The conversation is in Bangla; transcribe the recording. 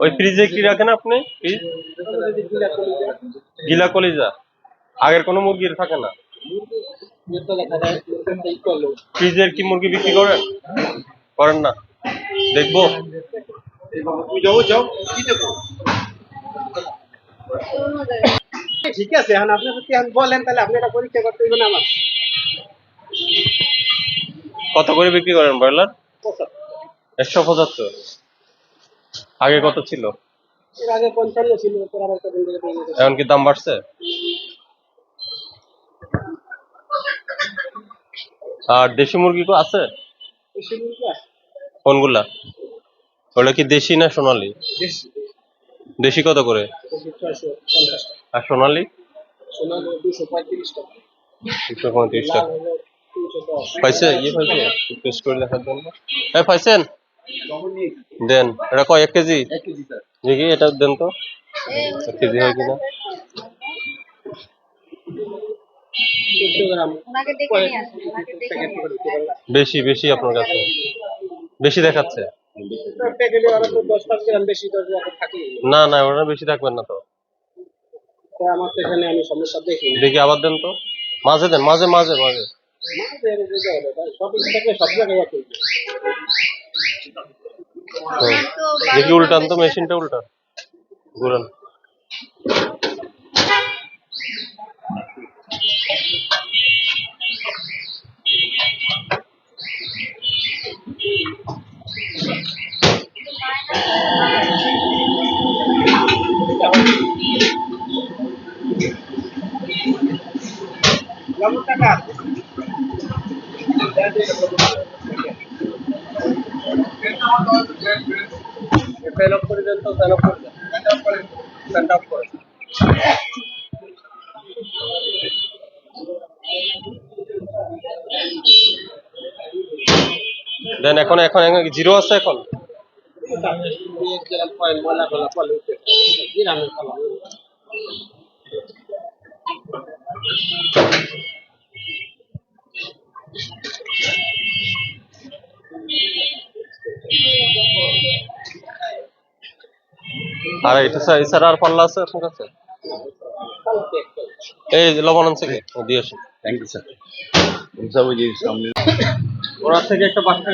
ওই ফ্রিজে কি রাখেন আপনি? ফ্রিজ গিলা কলিজা। আগের কোনো মুরগির থাকে না? ফ্রিজের কি মুরগি বিক্রি করেন? করেন না। দেখব। ঠিক আছে এখন আপনি যদি বলেন তাহলে আপনি এটা পরীক্ষা করতে হইবে না আমার। কত করে বিক্রি করেন ব্রয়লার? একশো পঁচাত্তর। আগে কত ছিল? এর আগে পঞ্চান্ন ছিল এরপর আবার কদিন ধরে কমে গেছে। এখন কি দাম বাড়ছে? আর দেশি মুরগি কো আছে? বেশি মুরগি আছে? কোনগুলা? ওগুলা কি দেশি না সোনালি? বেশি দেশি কত করে? আর সোনালি? সোনা দুশো পঁয়ত্রিশ টাকা। একশো পঁয়ত্রিশ টাকা। দশ। পাইছে? ইয়ে পাইছে? টেস্ট করে দেখার জন্য। হ্যাঁ পাইছেন? দেন এটা কয় এক কেজি এক কেজি স্যার দেখি এটা দেন তো এক কেজি হয় কিনা বেশি বেশি আপনার কাছে বেশি দেখাচ্ছে ওরা না না ওটা বেশি থাকবেন না তো তো আমার তো এখানে আমি সমস্যা দেখি দেখি আবার দেন তো মাঝে দেন মাঝে মাঝে মাঝে দেখি উল্টান তো মেশিনটা উল্টান ঘুরান লবণ টাকা করে দেন এখন এখন জিরো আছে এখন? আর এটা এছাড়া আর পাল্লা আছে আপনার কাছে? এই লবণ আনছে কি? দিয়ে আসুন। থ্যাংক ইউ স্যার সামনে। ওরা থেকে একটা বাচ্চা